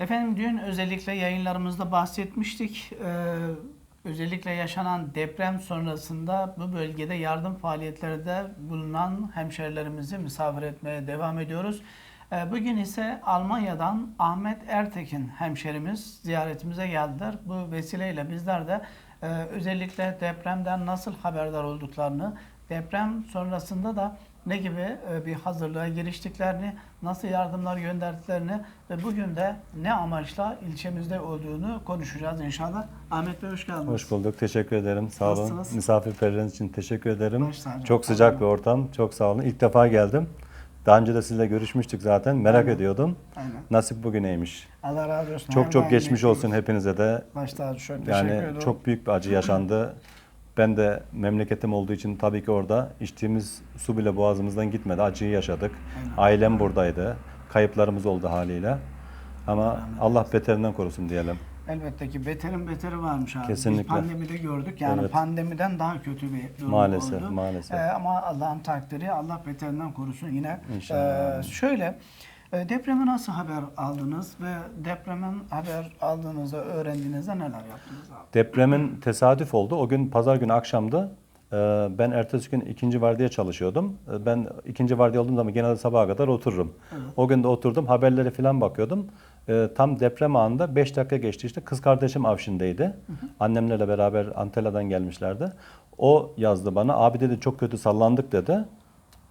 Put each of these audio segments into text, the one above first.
Efendim dün özellikle yayınlarımızda bahsetmiştik. Ee, özellikle yaşanan deprem sonrasında bu bölgede yardım faaliyetlerinde bulunan hemşerilerimizi misafir etmeye devam ediyoruz. Ee, bugün ise Almanya'dan Ahmet Ertekin hemşerimiz ziyaretimize geldiler. Bu vesileyle bizler de e, özellikle depremden nasıl haberdar olduklarını, deprem sonrasında da ne gibi e, bir hazırlığa giriştiklerini, nasıl yardımlar gönderdiklerini ve bugün de ne amaçla ilçemizde olduğunu konuşacağız inşallah. Ahmet Bey hoş geldiniz. Hoş bulduk. Teşekkür ederim. Sağ olun. Nasılsınız? Misafirperveriniz için teşekkür ederim. Baş tacı. Çok sıcak bir ortam. Çok sağ olun. İlk defa geldim. Daha önce de sizinle görüşmüştük zaten. Merak Aynen. ediyordum. Aynen. Nasip bugüneymiş. Allah razı olsun. Çok çok geçmiş olsun hepinize de. Baş tacı çok teşekkür Yani ediyorum. çok büyük bir acı yaşandı. Ben de memleketim olduğu için tabii ki orada içtiğimiz su bile boğazımızdan gitmedi. Acıyı yaşadık. Ailem buradaydı. Kayıplarımız oldu haliyle. Ama Allah beterinden korusun diyelim. Elbette ki beterin beteri varmış abi. Biz Kesinlikle. pandemide gördük. Yani Evet. pandemiden daha kötü bir durum Maalesef, oldu. maalesef. Ee, ama Allah'ın takdiri Allah beterinden korusun yine. İnşallah. Ee, şöyle depremi nasıl haber aldınız ve depremin haber aldığınızda öğrendiğinizde neler yaptınız abi? Depremin tesadüf oldu. O gün pazar günü akşamdı. Ee, Ben ertesi gün ikinci vardiya çalışıyordum. Ee, Ben ikinci vardiya olduğum zaman genelde sabaha kadar otururum. O gün de oturdum haberlere falan bakıyordum. Tam deprem anında 5 dakika geçti işte kız kardeşim Avşin'deydi. Annemlerle beraber Antalya'dan gelmişlerdi. O yazdı bana abi dedi çok kötü sallandık dedi.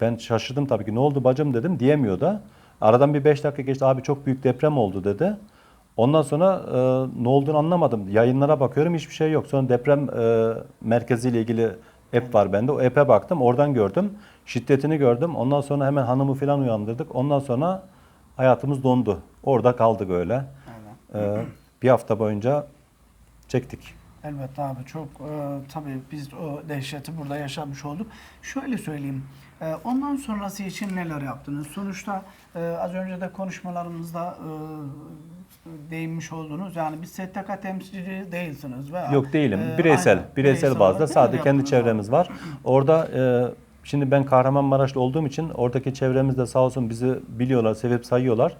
Ben şaşırdım tabii ki ne oldu bacım dedim diyemiyor da. Aradan bir 5 dakika geçti abi çok büyük deprem oldu dedi. Ondan sonra e, ne olduğunu anlamadım. Yayınlara bakıyorum hiçbir şey yok. Sonra deprem e, merkeziyle ilgili app var bende. O app'e baktım. Oradan gördüm. Şiddetini gördüm. Ondan sonra hemen hanımı falan uyandırdık. Ondan sonra hayatımız dondu. Orada kaldık öyle. Aynen. E, bir hafta boyunca çektik. Elbette abi çok e, tabii biz o dehşeti burada yaşamış olduk. Şöyle söyleyeyim. e, ondan sonrası için neler yaptınız? Sonuçta e, az önce de konuşmalarımızda e, değinmiş oldunuz. Yani bir STK temsilcisi değilsiniz. Veya, Yok değilim. e, bireysel, aynen, bireysel olarak bazda neler sadece kendi abi? çevremiz var. Orada e, şimdi ben Kahramanmaraş'ta olduğum için oradaki çevremizde sağ olsun bizi biliyorlar, sevip sayıyorlar.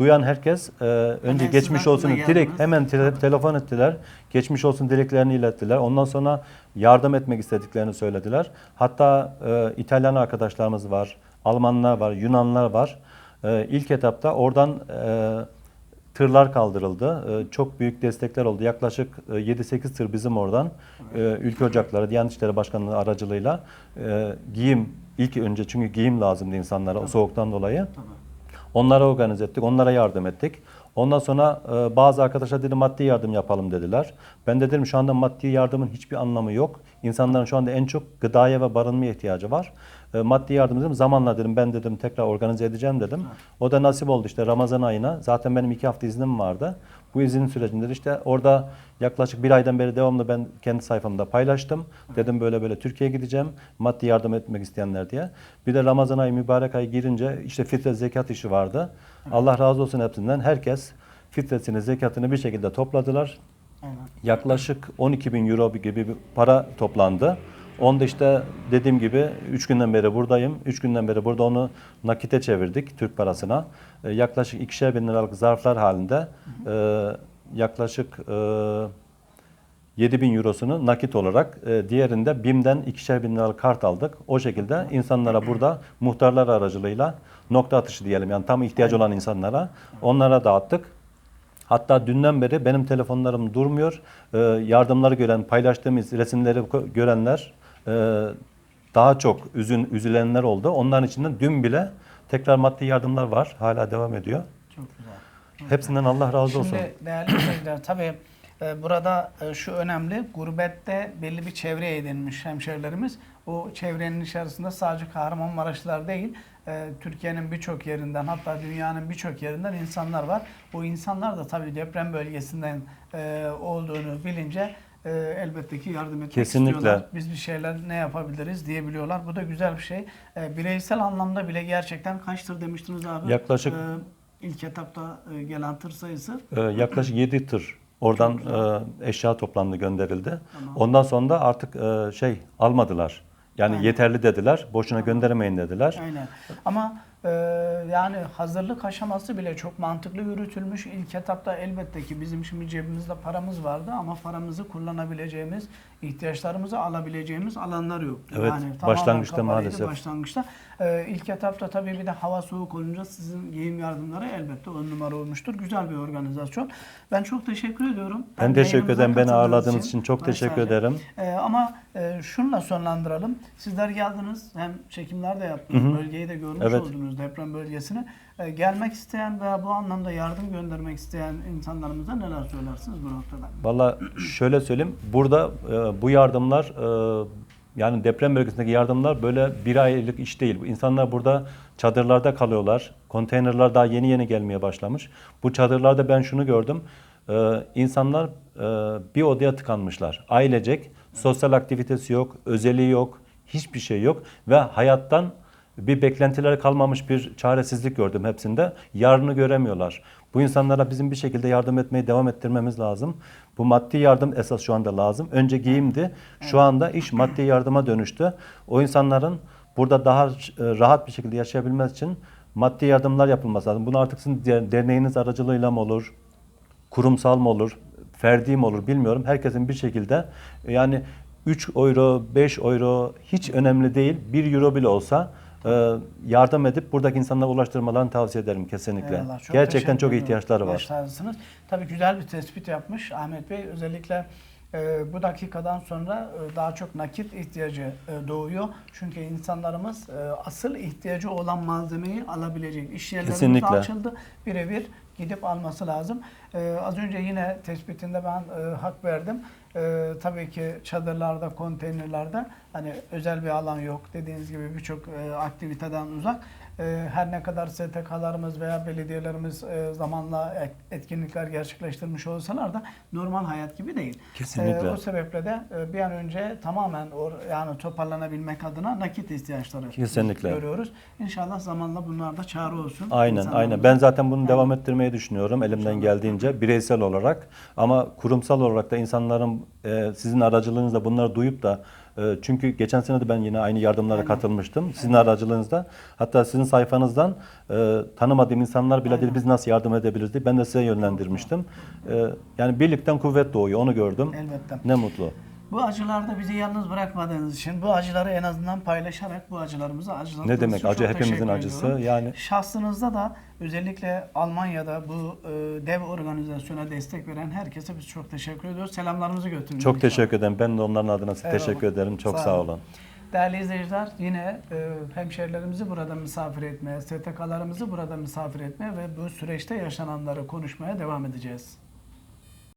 Duyan herkes e, önce siz geçmiş aklına olsun direkt hemen tele- telefon ettiler. Geçmiş olsun dileklerini ilettiler. Ondan sonra yardım etmek istediklerini söylediler. Hatta e, İtalyan arkadaşlarımız var, Almanlar var, Yunanlar var. E, ilk etapta oradan e, tırlar kaldırıldı. Ee, Çok büyük destekler oldu. Yaklaşık e, 7-8 tır bizim oradan e, Ülke Ocakları, Diyanet İşleri Başkanlığı aracılığıyla e, giyim ilk önce çünkü giyim lazımdı insanlara o soğuktan dolayı. Tabii. Onlara organize ettik, onlara yardım ettik. Ondan sonra e, bazı arkadaşlar dedi maddi yardım yapalım dediler. Ben de dedim şu anda maddi yardımın hiçbir anlamı yok. İnsanların şu anda en çok gıdaya ve barınmaya ihtiyacı var. E, maddi yardım dedim zamanla dedim ben dedim tekrar organize edeceğim dedim. O da nasip oldu işte Ramazan ayına. Zaten benim iki hafta iznim vardı. Bu izin sürecinde de işte orada yaklaşık bir aydan beri devamlı ben kendi sayfamda paylaştım. Dedim böyle böyle Türkiye'ye gideceğim. Maddi yardım etmek isteyenler diye. Bir de Ramazan ayı mübarek ay girince işte fitre zekat işi vardı. Allah razı olsun hepsinden. Herkes fitresini, zekatını bir şekilde topladılar. Yaklaşık 12 bin euro gibi bir para toplandı. Onda işte dediğim gibi 3 günden beri buradayım. 3 günden beri burada onu nakite çevirdik Türk parasına. Ee, yaklaşık ikişer bin liralık zarflar halinde e, yaklaşık e, 7 bin eurosunu nakit olarak e, diğerinde BİM'den ikişer bin liralık kart aldık. O şekilde insanlara burada muhtarlar aracılığıyla nokta atışı diyelim yani tam ihtiyacı olan insanlara onlara dağıttık. Hatta dünden beri benim telefonlarım durmuyor. Ee, yardımları gören, paylaştığımız resimleri görenler e, daha çok üzün üzülenler oldu. Onların içinden dün bile tekrar maddi yardımlar var. Hala devam ediyor. Çok güzel. Hepsinden Allah razı olsun. Şimdi değerli izleyiciler tabii e, burada e, şu önemli gurbette belli bir çevre edinmiş hemşerilerimiz. O çevrenin içerisinde sadece Kahramanmaraşlılar değil e, Türkiye'nin birçok yerinden hatta dünyanın birçok yerinden insanlar var. O insanlar da tabii deprem bölgesinden e, olduğunu bilince e, elbette ki yardım etmek Kesinlikle. istiyorlar. Biz bir şeyler ne yapabiliriz diyebiliyorlar. Bu da güzel bir şey. E, bireysel anlamda bile gerçekten kaç tır demiştiniz abi? Yaklaşık- E, ilk etapta e, gelen tır sayısı Ee, yaklaşık 7 tır oradan e, eşya toplandı gönderildi. Tamam. Ondan sonra da artık e, şey almadılar. Yani Aynen. yeterli dediler. Boşuna gönderemeyin dediler. Aynen. Ama Ee, yani hazırlık aşaması bile çok mantıklı yürütülmüş. İlk etapta elbette ki bizim şimdi cebimizde paramız vardı ama paramızı kullanabileceğimiz, ihtiyaçlarımızı alabileceğimiz alanlar yok. Evet, tamamen başlangıçta kapalıydı maalesef. Başlangıçta. Ee, ilk etapta tabii bir de hava soğuk olunca sizin giyim yardımları elbette on numara olmuştur. Güzel bir organizasyon. Ben çok teşekkür ediyorum. Ben Hem teşekkür ederim. Beni ağırladığınız için çok Barış teşekkür ederim. Ee, ama e, şunla sonlandıralım. Sizler geldiniz, hem çekimler de yaptınız, Hı hı. bölgeyi de görmüş Evet. oldunuz, deprem bölgesini. Ee, gelmek isteyen veya bu anlamda yardım göndermek isteyen insanlarımıza neler söylersiniz bu noktada? Valla şöyle söyleyeyim. Burada e, bu yardımlar e, yani deprem bölgesindeki yardımlar böyle bir aylık iş değil. İnsanlar burada çadırlarda kalıyorlar. Konteynerler daha yeni yeni gelmeye başlamış. Bu çadırlarda ben şunu gördüm. E, insanlar e, bir odaya tıkanmışlar. Ailecek sosyal aktivitesi yok, özeliği yok, hiçbir şey yok ve hayattan bir beklentileri kalmamış bir çaresizlik gördüm hepsinde. Yarını göremiyorlar. Bu insanlara bizim bir şekilde yardım etmeyi devam ettirmemiz lazım. Bu maddi yardım esas şu anda lazım. Önce giyimdi. Şu anda iş maddi yardıma dönüştü. O insanların burada daha e, rahat bir şekilde yaşayabilmesi için maddi yardımlar yapılması lazım. Bunu artık sizin de- derneğiniz aracılığıyla mı olur? kurumsal mı olur, ferdi mi olur bilmiyorum. Herkesin bir şekilde yani 3 euro, 5 euro hiç önemli değil. 1 euro bile olsa e, yardım edip buradaki insanlara ulaştırmalarını tavsiye ederim kesinlikle. Eyvallah, çok Gerçekten çok ihtiyaçları var. Baş tacısınız. Tabii güzel bir tespit yapmış Ahmet Bey. Özellikle e, bu dakikadan sonra e, daha çok nakit ihtiyacı e, doğuyor. Çünkü insanlarımız e, asıl ihtiyacı olan malzemeyi alabilecek. İş yerlerimiz Kesinlikle. açıldı. Birebir gidip alması lazım. E, az önce yine tespitinde ben e, hak verdim. E, tabii ki çadırlarda, konteynerlerde hani özel bir alan yok. Dediğiniz gibi birçok e, aktiviteden uzak. E, her ne kadar STK'larımız veya belediyelerimiz e, zamanla et- etkinlikler gerçekleştirmiş olsalar da normal hayat gibi değil. Kesinlikle. E, o sebeple de e, bir an önce tamamen or- yani toparlanabilmek adına nakit ihtiyaçları Kesinlikle. görüyoruz. İnşallah zamanla bunlar da çare olsun. Aynen insanlarımıza. aynen. Ben zaten bunu Aynen. devam ettirmeyi düşünüyorum elimden geldiğince bireysel olarak ama kurumsal olarak da insanların e, sizin aracılığınızla bunları duyup da çünkü geçen sene de ben yine aynı yardımlara Aynen. katılmıştım. Sizin aracılığınızda hatta sizin sayfanızdan e, tanımadığım insanlar bile dedi Aynen. biz nasıl yardım edebiliriz diye ben de size yönlendirmiştim. E, yani birlikten kuvvet doğuyor onu gördüm. Elbette. Ne mutlu. Bu acılarda bizi yalnız bırakmadığınız için bu acıları en azından paylaşarak bu acılarımızı acılarınız Ne demek acı hepimizin acısı ediyorum. yani Şahsınızda da özellikle Almanya'da bu e, dev organizasyona destek veren herkese biz çok teşekkür ediyoruz. Selamlarımızı götürün. çok teşekkür ederim. Ben de onların adına size Eyvallah. teşekkür ederim. Çok Sağ sağ olun. olun. Değerli izleyiciler yine e, hemşerilerimizi burada misafir etmeye, STK'larımızı burada misafir etmeye ve bu süreçte yaşananları konuşmaya devam edeceğiz.